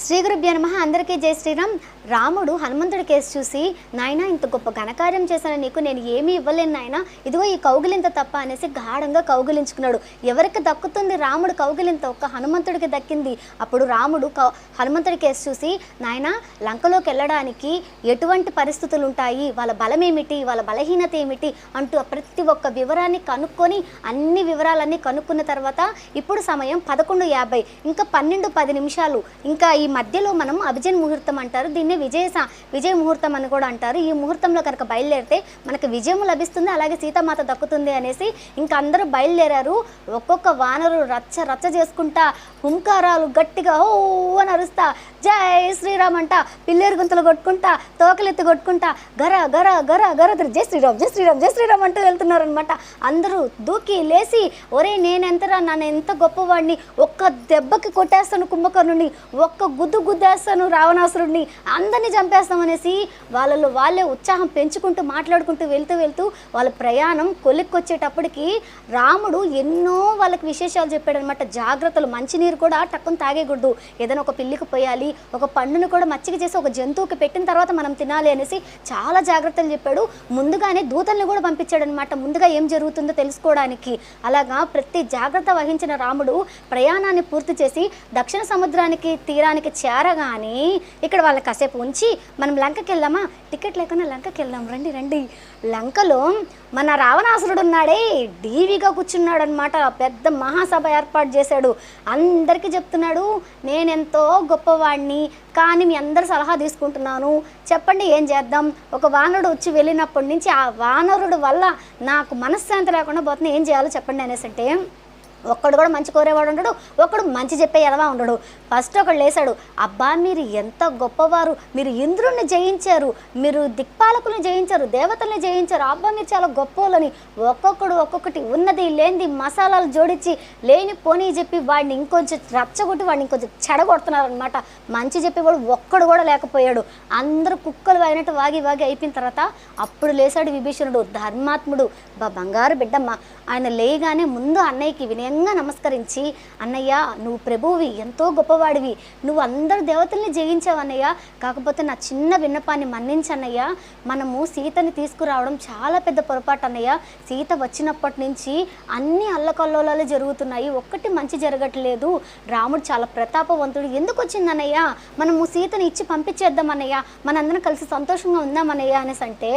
శ్రీ గురుభ్యో నమ. అందరికీ జై శ్రీరామ్. రాముడు హనుమంతుడి కేసు చూసి నాయన ఇంత గొప్ప ఘనకార్యం చేశాను. నీకు నేను ఏమీ ఇవ్వలేను నాయన. ఇదిగో ఈ కౌగిలింత తప్ప అనేసి గాఢంగా కౌగిలించుకున్నాడు. ఎవరికి దక్కుతుంది? రాముడు కౌగిలింత ఒక్క హనుమంతుడికి దక్కింది. అప్పుడు రాముడు కౌ హనుమంతుడి కేసు చూసి నాయన లంకలోకి వెళ్ళడానికి ఎటువంటి పరిస్థితులు ఉంటాయి? వాళ్ళ బలం ఏమిటి వాళ్ళ బలహీనత ఏమిటి? అంటూ ప్రతి ఒక్క వివరాన్ని కనుక్కొని అన్ని వివరాలన్నీ కనుక్కున్న తర్వాత ఇప్పుడు సమయం పదకొండు యాభై. ఇంకా పన్నెండు పది నిమిషాలు. ఇంకా ఈ మధ్యలో మనం అభిజన్ ముహూర్తం అంటారు. దీన్ని విజయ విజయ ముహూర్తం అని కూడా అంటారు. ఈ ముహూర్తంలో కనుక బయలుదేరితే మనకు విజయం లభిస్తుంది. అలాగే సీతామాత దక్కుతుంది అనేసి ఇంకా అందరూ బయలుదేరారు. ఒక్కొక్క వానరు రచ్చ రచ్చ చేసుకుంటా హుంకారాలు గట్టిగా ఓ అని అరుస్తా జై శ్రీరామ్ అంట పిల్లేరు గుంతలు కొట్టుకుంటా తోకలెత్తి కొట్టుకుంటా గర గర గర గర జై శ్రీరామ్ జై శ్రీరామ్ జై శ్రీరామ్ అంటూ వెళ్తున్నారు అనమాట అందరూ దూకి లేచి ఒరే నేనెంతరా నన్ను ఎంత గొప్పవాడిని? ఒక్క దెబ్బకి కొట్టేస్తాను కుంభకర్ణుని. ఒక్క గుద్దు గుద్దేస్తాను రావణాసురుడిని అందరినీ చంపేస్తామనేసి వాళ్ళలో వాళ్ళే ఉత్సాహం పెంచుకుంటూ మాట్లాడుకుంటూ వెళ్తూ వెళ్తూ వాళ్ళ ప్రయాణం కొలిక్కొచ్చేటప్పటికి రాముడు ఎన్నో వాళ్ళకి విశేషాలు చెప్పాడు అనమాట జాగ్రత్తలు మంచినీరు కూడా టక్కుని తాగేయకూడదు. ఏదైనా ఒక పిల్లికి పోయాలి ఒక పండును కూడా మచ్చిక చేసి ఒక జంతువుకి పెట్టిన తర్వాత మనం తినాలి అనేసి చాలా జాగ్రత్తలు చెప్పాడు. ముందుగానే దూతల్ని కూడా పంపించాడు అనమాట ముందుగా ఏం జరుగుతుందో తెలుసుకోవడానికి. అలాగా ప్రతి జాగ్రత్త వహించిన రాముడు ప్రయాణాన్ని పూర్తి చేసి దక్షిణ సముద్రానికి తీరానికి చేరగానే ఇక్కడ వాళ్ళ కాసేపు ఉంచి మనం లంకకి వెళ్దామా? టికెట్ లేకుండా లంకకి వెళ్దాం. రండి రండి. లంకలో మన రావణాసురుడు ఉన్నాడే డీవీగా కూర్చున్నాడు అనమాట పెద్ద మహాసభ ఏర్పాటు చేశాడు. అందరికీ చెప్తున్నాడు నేనెంతో గొప్పవాడిని కానీ మీ అందరు సలహా తీసుకుంటున్నాను. చెప్పండి ఏం చేద్దాం? ఒక వానరుడు వచ్చి వెళ్ళినప్పటి నుంచి ఆ వానరుడు వల్ల నాకు మనశ్శాంతి లేకుండా పోతుంది. ఏం చేయాలో చెప్పండి అనేసి అంటే ఒక్కడు కూడా మంచి కోరేవాడు ఉండడు ఒక్కడు మంచి చెప్పే ఎదవా ఉండడు. ఫస్ట్ ఒకడు లేశాడు అబ్బా మీరు ఎంత గొప్పవారు మీరు ఇంద్రుణ్ణి జయించారు మీరు దిక్పాలకుల్ని జయించారు దేవతల్ని జయించారు అబ్బా మీరు చాలా గొప్పలని ఒక్కొక్కడు ఒక్కొక్కటి ఉన్నది లేనిది మసాలాలు జోడించి లేని పోనీ చెప్పి వాడిని ఇంకొంచెం రచ్చగొట్టి వాడిని ఇంకొంచెం చెడగొడుతున్నారనమాట మంచి చెప్పేవాడు ఒక్కడు కూడా లేకపోయాడు. అందరూ కుక్కలు వాగినట్టు వాగి వాగి అయిపోయిన తర్వాత అప్పుడు లేశాడు విభీషణుడు ధర్మాత్ముడు బా బంగారు బిడ్డమ్మ ఆయన లేయగానే ముందు అన్నయ్యకి వినయంగా నమస్కరించి అన్నయ్య నువ్వు ప్రభువి ఎంతో గొప్పవాడివి. నువ్వు అందరు దేవతల్ని జయించావు అన్నయ్య. కాకపోతే నా చిన్న విన్నపాన్ని మన్నించన్నయ్య. మనము సీతని తీసుకురావడం చాలా పెద్ద పొరపాటు అన్నయ్య. సీత వచ్చినప్పటి నుంచి అన్ని అల్లకల్లోలాలు జరుగుతున్నాయి. ఒక్కటి మంచి జరగట్లేదు. రాముడు చాలా ప్రతాపవంతుడు. ఎందుకు వచ్చిందన్నయ్య? మనము సీతని ఇచ్చి పంపించేద్దాం అన్నయ్య మనందరం కలిసి సంతోషంగా ఉందామన్నయ్య అనేసి అంటే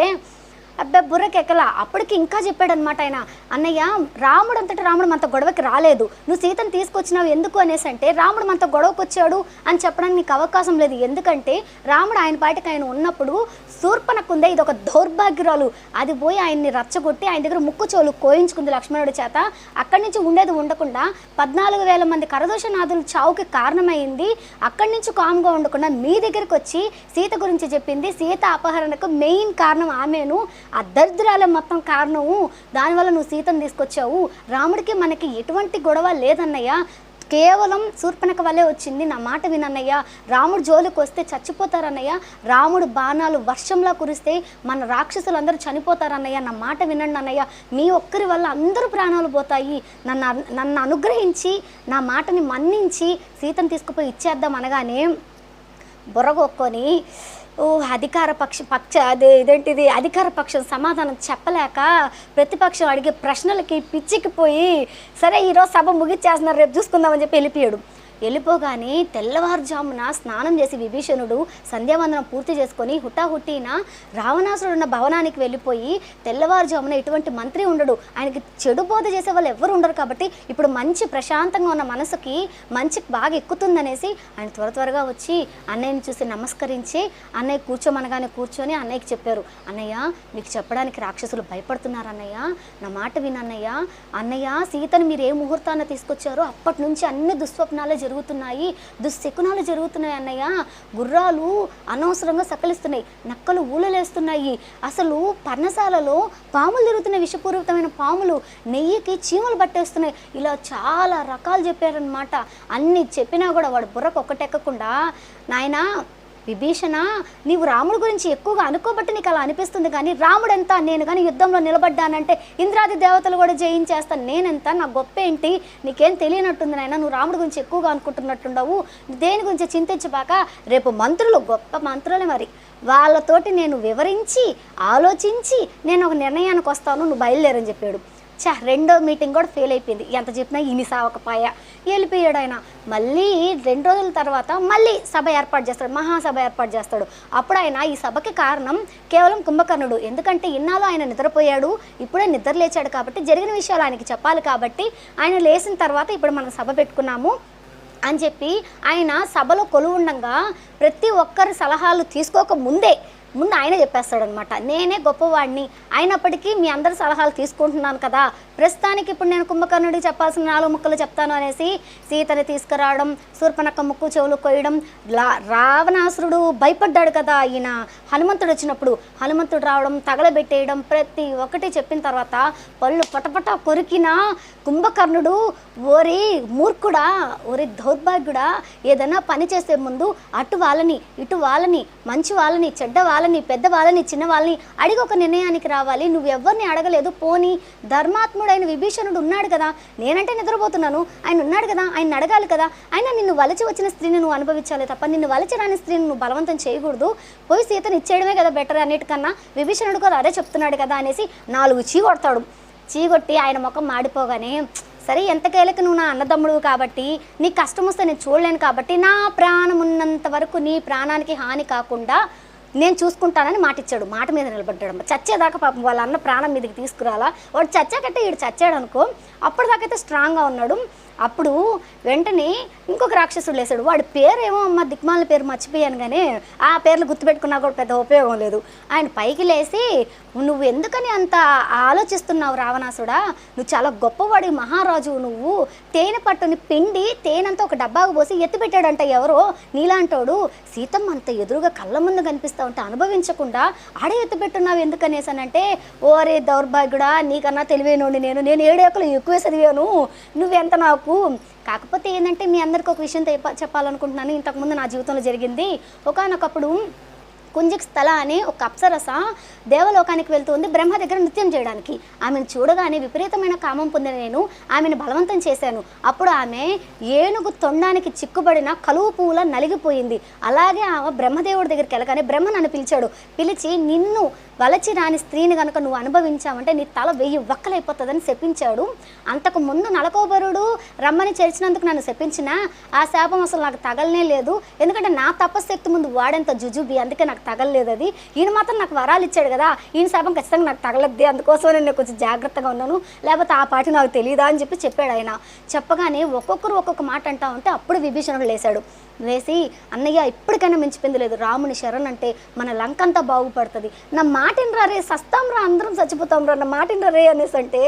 అబ్బా బుర్రకెక్కల అప్పటికి ఇంకా చెప్పాడు అనమాట ఆయన. అన్నయ్య రాముడు అంతటా రాముడు మనతో గొడవకి రాలేదు. నువ్వు సీతను తీసుకొచ్చినావు ఎందుకు అనేసి అంటే రాముడు మనతో గొడవకు వచ్చాడు అని చెప్పడానికి నీకు అవకాశం లేదు. ఎందుకంటే రాముడు ఆయన పాటికి ఆయన ఉన్నప్పుడు శూర్పణకుందే ఇది ఒక దౌర్భాగ్యురాలు. అది పోయి ఆయన్ని రచ్చగొట్టి ఆయన దగ్గర ముక్కు చోలు కోయించుకుంది లక్ష్మణుడి చేత. అక్కడి నుంచి ఉండేది ఉండకుండా పద్నాలుగు వేల మంది కరదోషనాథులు చావుకి కారణమైంది. అక్కడి నుంచి కామ్గా ఉండకుండా మీ దగ్గరికి వచ్చి సీత గురించి చెప్పింది. సీత అపహరణకు మెయిన్ కారణం ఆమెను. ఆ దరిద్రాల మొత్తం కారణము దానివల్ల నువ్వు సీతను తీసుకొచ్చావు. రాముడికి మనకి ఎటువంటి గొడవ లేదన్నయ్య. కేవలం శూర్పణక వల్లే వచ్చింది నా మాట వినన్నయ్య. రాముడు జోలికి వస్తే చచ్చిపోతారన్నయ్య. రాముడు బాణాలు వర్షంలా కురిస్తే మన రాక్షసులందరూ చనిపోతారన్నయ్య. నా మాట వినండి అన్నయ్య. మీ ఒక్కరి వల్ల అందరూ ప్రాణాలు పోతాయి. నన్ను నన్ను అనుగ్రహించి నా మాటని మన్నించి సీతను తీసుకుపోయి ఇచ్చేద్దాం అనగానే బుర్రగొక్కొని ఓ అధికార పక్ష పక్ష అదే ఇదేంటిది? అధికార పక్షం సమాధానం చెప్పలేక ప్రతిపక్షం అడిగే ప్రశ్నలకి పిచ్చికిపోయి సరే ఈరోజు సభ ముగిచ్చేస్తున్నారు రేపు చూసుకుందామని చెప్పి వెళ్ళిపోయాడు. వెళ్ళిపోగానే తెల్లవారుజామున స్నానం చేసి విభీషణుడు సంధ్యావందనం పూర్తి చేసుకొని హుటాహుట్టిన రావణాసురుడు ఉన్న భవనానికి వెళ్ళిపోయి తెల్లవారుజామున ఇటువంటి మంత్రి ఉండడు. ఆయనకి చెడు బోధ చేసే వాళ్ళు ఎవరు ఉండరు కాబట్టి ఇప్పుడు మంచి ప్రశాంతంగా ఉన్న మనసుకి మంచి బాగా ఎక్కుతుందనేసి ఆయన త్వర త్వరగా వచ్చి అన్నయ్యని చూసి నమస్కరించి అన్నయ్య కూర్చోమనగానే కూర్చొని అన్నయ్యకి చెప్పారు. అన్నయ్య మీకు చెప్పడానికి రాక్షసులు భయపడుతున్నారు అన్నయ్య. నా మాట వినన్నయ్య అన్నయ్య. సీతను మీరు ఏ ముహూర్తాన్ని తీసుకొచ్చారో అప్పటి నుంచి అన్ని దుస్వప్నాలే జరుగుతున్నాయి. దుశ్శకునాలు జరుగుతున్నాయి అన్నయ్య. గుర్రాలు అనవసరంగా సకలిస్తున్నాయి. నక్కలు ఊలలేస్తున్నాయి. అసలు పర్ణశాలలో పాములు జరుగుతున్న విషపూరితమైన పాములు నెయ్యికి చీమలు పట్టేస్తున్నాయి. ఇలా చాలా రకాలు చెప్పారనమాట అన్ని చెప్పినా కూడా వాడు బుర్రకు ఒక్కటెక్కకుండా నాయనా విభీషణ నీవు రాముడి గురించి ఎక్కువగా అనుకోబట్టి నీకు అలా అనిపిస్తుంది కానీ రాముడు ఎంత నేను కానీ యుద్ధంలో నిలబడ్డానంటే ఇంద్రాది దేవతలు కూడా జయించేస్తాను నేనెంత? నా గొప్ప ఏంటి? నీకేం తెలియనట్టుంది నాయన? నువ్వు రాముడి గురించి ఎక్కువగా అనుకుంటున్నట్టుండవు. దేని గురించి చింతించబాక రేపు మంత్రులు గొప్ప మంత్రులే మరి. వాళ్ళతోటి నేను వివరించి ఆలోచించి నేను ఒక నిర్ణయానికి వస్తాను నువ్వు బయలుదేరని చెప్పాడు. చా రెండో మీటింగ్ కూడా ఫెయిల్ అయిపోయింది. ఎంత చెప్పినా ఇని సావకపాయ. వెళ్ళిపోయాడు ఆయన మళ్ళీ రెండు రోజుల తర్వాత మళ్ళీ సభ ఏర్పాటు చేస్తాడు మహాసభ ఏర్పాటు చేస్తాడు. అప్పుడు ఆయన ఈ సభకి కారణం కేవలం కుంభకర్ణుడు. ఎందుకంటే ఇన్నాళ్ళు ఆయన నిద్రపోయాడు ఇప్పుడే నిద్ర లేచాడు కాబట్టి జరిగిన విషయాలు ఆయనకి చెప్పాలి కాబట్టి ఆయన లేచిన తర్వాత ఇప్పుడు మనం సభ పెట్టుకున్నాము అని చెప్పి ఆయన సభలో కొలువుండగా ప్రతి ఒక్కరి సలహాలు తీసుకోక ముందే ముందు ఆయన చెప్పేస్తాడనమాట. నేనే గొప్పవాడిని. అయినప్పటికీ మీ అందరి సలహాలు తీసుకుంటున్నాను కదా. ప్రస్తుతానికి ఇప్పుడు నేను కుంభకర్ణుడికి చెప్పాల్సిన నాలుగు ముక్కలు చెప్తాను అనేసి సీతని తీసుకురావడం శూర్పనక్క ముక్కు చెవులు కొయ్యడం లా రావణాసురుడు భయపడ్డాడు కదా ఈయన. హనుమంతుడు వచ్చినప్పుడు హనుమంతుడు రావడం తగలబెట్టేయడం ప్రతి ఒక్కటి చెప్పిన తర్వాత పళ్ళు పటపట కొరికిన కుంభకర్ణుడు ఓరి మూర్ఖుడా ఓరి దౌర్భాగ్యుడా ఏదైనా పని చేసే ముందు అటు వాళ్ళని ఇటు వాళ్ళని మంచి వాళ్ళని చెడ్డ వాళ్ళని పెద్ద వాళ్ళని చిన్న వాళ్ళని అడిగి ఒక నిర్ణయానికి రావాలి. నువ్వు ఎవరిని అడగలేదు పోని ఆయన విభీషణుడు ఉన్నాడు కదా. నేనంటే నిద్రపోతున్నాను. ఆయన ఉన్నాడు కదా. ఆయన అడగాలి కదా. ఆయన నిన్ను వలచి వచ్చిన స్త్రీని నువ్వు అనుభవించాలి తప్ప నిన్ను వలచి రాని స్త్రీని నువ్వు బలవంతం చేయకూడదు. పోయి సీతను ఇచ్చేయడమే కదా బెటర్ అన్నిటికన్నా. విభీషణుడు కూడా అదే చెప్తున్నాడు కదా అనేసి నాలుగు చీ కొడతాడు. చీగొట్టి ఆయన ముఖం మాడిపోగానే సరే ఎంతకేళ్ళకి నువ్వు నా అన్నదమ్ముడు కాబట్టి నీ కష్టం వస్తే నేను చూడలేను కాబట్టి నా ప్రాణం ఉన్నంత వరకు నీ ప్రాణానికి హాని కాకుండా నేను చూసుకుంటానని మాట ఇచ్చాడు మాట మీద నిలబడ్డాడు చచ్చేదాకా పాపం వాళ్ళ అన్న ప్రాణం మీదకి తీసుకురాలా? వాడు చచ్చాకంటే వీడు చచ్చాడు అనుకో అప్పటిదాకైతే స్ట్రాంగ్గా ఉన్నాడు. అప్పుడు వెంటనే ఇంకొక రాక్షసుడు లేసాడు. వాడి పేరేమో అమ్మ దిక్మాల పేరు మర్చిపోయాను కానీ ఆ పేర్లు గుర్తుపెట్టుకున్నా కూడా పెద్ద ఉపయోగం లేదు. ఆయన పైకి లేసి నువ్వు ఎందుకని అంత ఆలోచిస్తున్నావు రావణాసుడా? నువ్వు చాలా గొప్పవాడి మహారాజు. నువ్వు తేనె పట్టుని పిండి తేనెంతా ఒక డబ్బాకు పోసి ఎత్తిపెట్టాడంట ఎవరో నీలాంటోడు. సీతమ్మ అంత ఎదురుగా కళ్ళ ముందు కనిపిస్తా ఉంటే అనుభవించకుండా ఆడే ఎత్తిపెట్టున్నావు ఎందుకనేసానంటే ఓరే దౌర్భాగ్యుడా నీకన్నా తెలివైనోండి నేను. నేను ఏడేకలు ఎక్కువ చదివాను. నువ్వెంత నాకు కాకపోతే ఏంటంటే మీ అందరికి ఒక విషయం తెప్ప- చెప్పాలనుకుంటున్నాను. ఇంతకుముందు నా జీవితంలో జరిగింది. ఒకనొకప్పుడు కుంజిక్ స్థల అనే ఒక అప్సరస దేవలోకానికి వెళ్తుంది బ్రహ్మ దగ్గర నృత్యం చేయడానికి. ఆమెను చూడగానే విపరీతమైన కామం పొందిన నేను ఆమెను బలవంతం చేశాను. అప్పుడు ఆమె ఏనుగు తొండానికి చిక్కుబడిన కలువు పువ్వుల నలిగిపోయింది. అలాగే ఆమె బ్రహ్మదేవుడి దగ్గరికి వెళ్ళగానే బ్రహ్మ నన్ను పిలిచాడు. పిలిచి నిన్ను వలచి రాని స్త్రీని కనుక నువ్వు అనుభవించావంటే నీ తల వెయ్యి వక్కలైపోతుందని శపించాడు. అంతకు ముందు నలకోబరుడు రమ్మని చేర్చినందుకు నన్ను శపించిన ఆ శాపం అసలు నాకు తగలనే లేదు. ఎందుకంటే నా తపశక్తి ముందు వాడేంత జుజుబి అందుకే నాకు తగలలేదు అది. ఈయన మాత్రం నాకు వరాలు ఇచ్చాడు కదా. ఈయన శాపం ఖచ్చితంగా నాకు తగలద్ది అందుకోసం నేను కొంచెం జాగ్రత్తగా ఉన్నాను. లేకపోతే ఆ పాటి నాకు తెలియదా అని చెప్పి చెప్పాడు ఆయన. చెప్పగానే ఒక్కొక్కరు ఒక్కొక్క మాట అంటా ఉంటే అప్పుడు విభీషణుడు లేశాడు. వేసి అన్నయ్య ఇప్పటికైనా మించిపోయింది లేదు. రాముని శరణ్ అంటే మన లంక అంతా బాగుపడుతుంది. నా మాటిన రారే సస్తాం రా అందరం చచ్చిపోతాం రా నా మాటిన రే అనేసి అంటే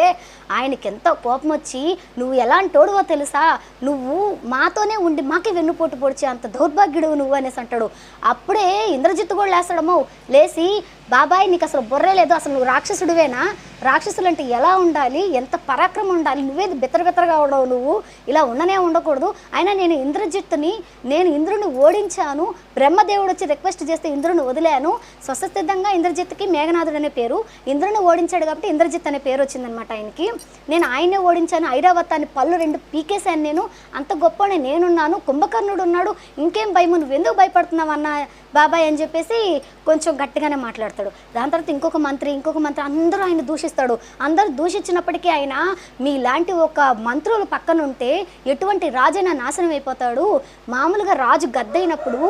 ఆయనకి ఎంతో కోపం వచ్చి నువ్వు ఎలాంటోడువో తెలుసా? నువ్వు మాతోనే ఉండి మాకే వెన్నుపోటు పొడిచి అంత దౌర్భాగ్యుడు నువ్వు అనేసి అంటాడు. అప్పుడే ఇంద్రజిత్తు కూడా లేస్తాడమో లేచి బాబాయ్ నీకు అసలు బుర్రే లేదు. అసలు నువ్వు రాక్షసుడివేనా? రాక్షసులు అంటే ఎలా ఉండాలి? ఎంత పరాక్రమం ఉండాలి? నువ్వేది బెత్తర బెత్తరగా ఉండవు నువ్వు. ఇలా ఉండనే ఉండకూడదు. అయినా నేను ఇంద్రజిత్తుని నేను ఇంద్రుని ఓడించాను. బ్రహ్మదేవుడు వచ్చి రిక్వెస్ట్ చేస్తే ఇంద్రుని వదిలాను. స్వస్థసిద్ధంగా ఇంద్రజిత్తుకి మేఘనాథుడు అనే పేరు. ఇంద్రుని ఓడించాడు కాబట్టి ఇంద్రజిత్ అనే పేరు వచ్చిందనమాట ఆయనకి. నేను ఆయనే ఓడించాను. ఐరావతాన్ని పళ్ళు రెండు పీకేశాను నేను. అంత గొప్పని నేనున్నాను. కుంభకర్ణుడు ఉన్నాడు. ఇంకేం భయము? నువ్వు ఎందుకు భయపడుతున్నావు అన్న బాబాయ్ అని చెప్పేసి కొంచెం గట్టిగానే మాట్లాడతాడు దాని తర్వాత ఇంకొక మంత్రి ఇంకొక మంత్రి అందరూ ఆయన దూషిస్తాడు. అందరూ దూషించినప్పటికీ ఆయన మీలాంటి ఒక మంత్రులు పక్కన ఉంటే ఎటువంటి రాజైనా నాశనం అయిపోతాడు. మామూలుగా రాజు గద్దయినప్పుడు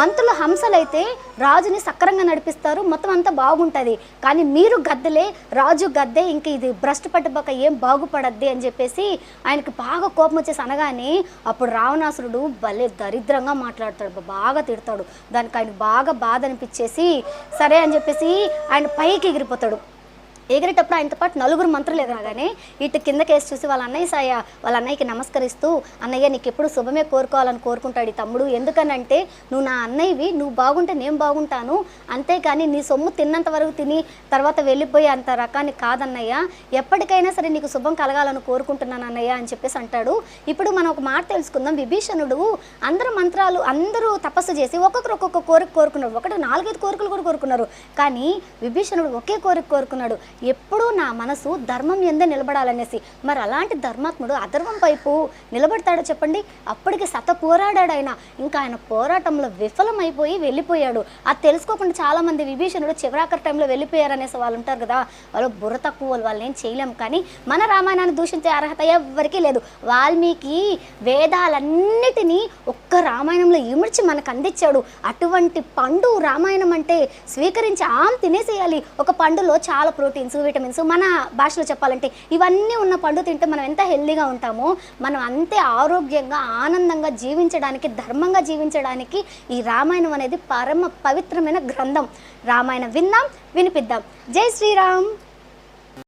మంత్రులు హంసలైతే రాజుని సక్రంగా నడిపిస్తారు. మొత్తం అంతా బాగుంటుంది. కానీ మీరు గద్దలే రాజు గద్దే ఇంక ఇది భ్రష్టు పట్టుబక్క ఏం బాగుపడద్ది అని చెప్పేసి ఆయనకి బాగా కోపం వచ్చేసి అనగానే అప్పుడు రావణాసురుడు భలే దరిద్రంగా మాట్లాడతాడు. బాగా తిడతాడు. దానికి ఆయన బాగా బాధ అనిపించేసి సరే అని చెప్పేసి ఆయన పైకి ఎగిరిపోతాడు. ఎగిరేటప్పుడు ఆయనతో పాటు నలుగురు మంత్రులు ఎగరగానే ఇటు కింద కేసు చూసి వాళ్ళ అన్నయ్య సాయ వాళ్ళ అన్నయ్యకి నమస్కరిస్తూ అన్నయ్య నీకు ఎప్పుడు శుభమే కోరుకోవాలని కోరుకుంటాడు ఈ తమ్ముడు. ఎందుకనంటే నువ్వు నా అన్నయ్యవి నువ్వు బాగుంటే నేను బాగుంటాను. అంతేకాని నీ సొమ్ము తిన్నంత వరకు తిని తర్వాత వెళ్ళిపోయే అంత రకాన్ని కాదన్నయ్య. ఎప్పటికైనా సరే నీకు శుభం కలగాలని కోరుకుంటున్నాను అన్నయ్య అని చెప్పేసి అంటాడు. ఇప్పుడు మనం ఒక మాట తెలుసుకుందాం. విభీషణుడు అందరూ మంత్రాలు అందరూ తపస్సు చేసి ఒక్కొక్కరు ఒక్కొక్క కోరిక కోరుకున్నారు ఒకటి నాలుగైదు కోరికలు కూడా కోరుకున్నారు. కానీ విభీషణుడు ఒకే కోరిక కోరుకున్నాడు. ఎప్పుడూ నా మనసు ధర్మం ఎందే నిలబడాలనేసి. మరి అలాంటి ధర్మాత్ముడు అధర్మం వైపు నిలబడతాడో చెప్పండి. అప్పటికి సత పోరాడాడు ఆయన ఇంకా ఆయన పోరాటంలో విఫలమైపోయి వెళ్ళిపోయాడు. అది తెలుసుకోకుండా చాలామంది విభీషణుడు చివరాఖరి టైంలో వెళ్ళిపోయారు అనేసి వాళ్ళు ఉంటారు కదా. వాళ్ళు బుర్ర తక్కువ వాళ్ళు వాళ్ళని ఏం చేయలేం. కానీ మన రామాయణాన్ని దూషించే అర్హత ఎవరికీ లేదు. వాల్మీకి వేదాలన్నిటినీ ఒక్క రామాయణంలో ఇమిడ్చి మనకు అందించాడు. అటువంటి పండు రామాయణం అంటే స్వీకరించి ఆమె తినేసేయాలి. ఒక పండులో చాలా ప్రోటీన్స్ విటమిన్స్ మన భాషలో చెప్పాలంటే ఇవన్నీ ఉన్న పండు తింటే మనం ఎంత హెల్దీగా ఉంటామో మనం అంతే ఆరోగ్యంగా ఆనందంగా జీవించడానికి ధర్మంగా జీవించడానికి ఈ రామాయణం అనేది పరమ పవిత్రమైన గ్రంథం. రామాయణం విన్నాం వినిపిద్దాం. జై శ్రీరామ్.